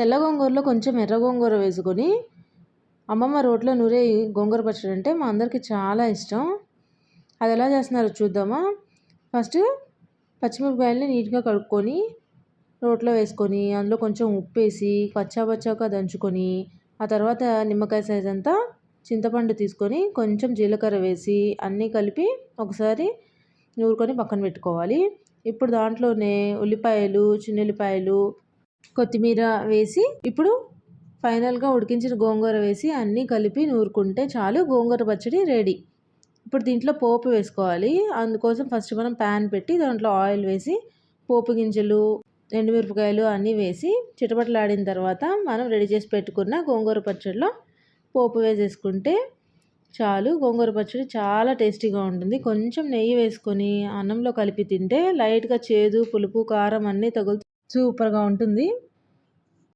తెల్ల గోంగూరలో కొంచెం ఎర్ర గోంగూర వేసుకొని అమ్మమ్మ రోట్లో నూరే గోంగూర పచ్చడి అంటే మా అందరికీ చాలా ఇష్టం. అది ఎలా చేస్తున్నారో చూద్దామా? ఫస్ట్ పచ్చిమిరపకాయలని నీట్గా కడుక్కొని రోట్లో వేసుకొని అందులో కొంచెం ఉప్పు వేసి పచ్చాపచ్చాక దంచుకొని ఆ తర్వాత నిమ్మకాయ సైజ్ అంతా చింతపండు తీసుకొని కొంచెం జీలకర్ర వేసి అన్నీ కలిపి ఒకసారి నూరుకొని పక్కన పెట్టుకోవాలి. ఇప్పుడు దాంట్లోనే ఉల్లిపాయలు చిన్న ఉల్లిపాయలు కొత్తిమీర వేసి ఇప్పుడు ఫైనల్గా ఉడికించిన గోంగూర వేసి అన్నీ కలిపి నూరుకుంటే చాలు గోంగూర పచ్చడి రెడీ. ఇప్పుడు దీంట్లో పోపు వేసుకోవాలి. అందుకోసం ఫస్ట్ మనం ప్యాన్ పెట్టి దాంట్లో ఆయిల్ వేసి పోపు గింజలు ఎండుమిరపకాయలు అన్నీ వేసి చిటపటలాడిన తర్వాత మనం రెడీ చేసి పెట్టుకున్న గోంగూర పచ్చడిలో పోపు వేసేసుకుంటే చాలు. గోంగూర పచ్చడి చాలా టేస్టీగా ఉంటుంది. కొంచెం నెయ్యి వేసుకొని అన్నంలో కలిపి తింటే లైట్గా చేదు పులుపు కారం అన్నీ తగులుతూ సూపర్గా ఉంటుంది.